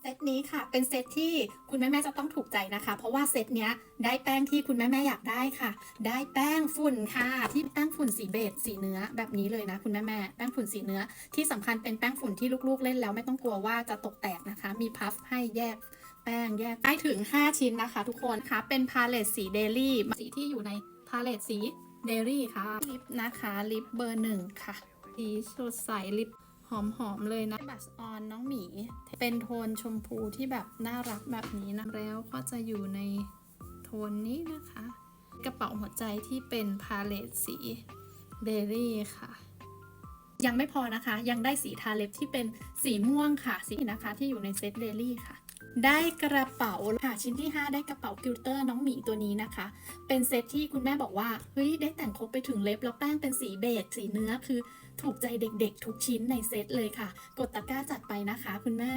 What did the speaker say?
เซตนี้ค่ะเป็นเซตที่คุณแม่แม่จะต้องถูกใจนะคะ เพราะว่าเซตเนี้ยได้แป้งที่คุณแม่แม่อยากได้ค่ะ ได้แป้งฝุ่นค่ะ ที่แป้งฝุ่นสีเบจสีเนื้อแบบนี้เลยนะคุณแม่แม่แป้งฝุ่นสีเนื้อ ที่สำคัญเป็นแป้งฝุ่นที่ลูกๆ เล่นแล้วไม่ต้องกลัวว่าจะตกแตกนะคะ มีพัฟให้แยกแป้งแยกได้ถึง 5 ชิ้นนะคะ ทุกคนคะเป็นพาเลตสีเดลี่สีที่อยู่ในพาเลตสีเดลี่ค่ะลิปนะคะลิปเบอร์หนึ่งค่ะสีสดใสลิป หอมๆเลยนะบัสออนน้องหมี เป็นโทนชมพูที่แบบน่ารักแบบนี้นะ แล้วก็จะอยู่ในโทนนี้นะคะ กระเป๋าหัวใจที่เป็นพาเลตสีเบอรี่ค่ะ ยังไม่พอนะคะ ยังได้สีทาเล็บที่เป็นสีม่วงค่ะ สีนะคะที่อยู่ในเซตเดลี่ค่ะ ได้กระเป๋าค่ะชิ้นที่ 5 ได้กระเป๋ากิลเตอร์น้องหมีตัวนี้นะคะ เป็นเซตที่คุณแม่บอกว่าเฮ้ยได้แต่งครบไปถึงเล็บแล้วแป้งเป็นสีเบจสีเนื้อคือถูกใจเด็กๆ ทุกชิ้นในเซตเลยค่ะ กดตะกร้าจัดไปนะคะคุณแม่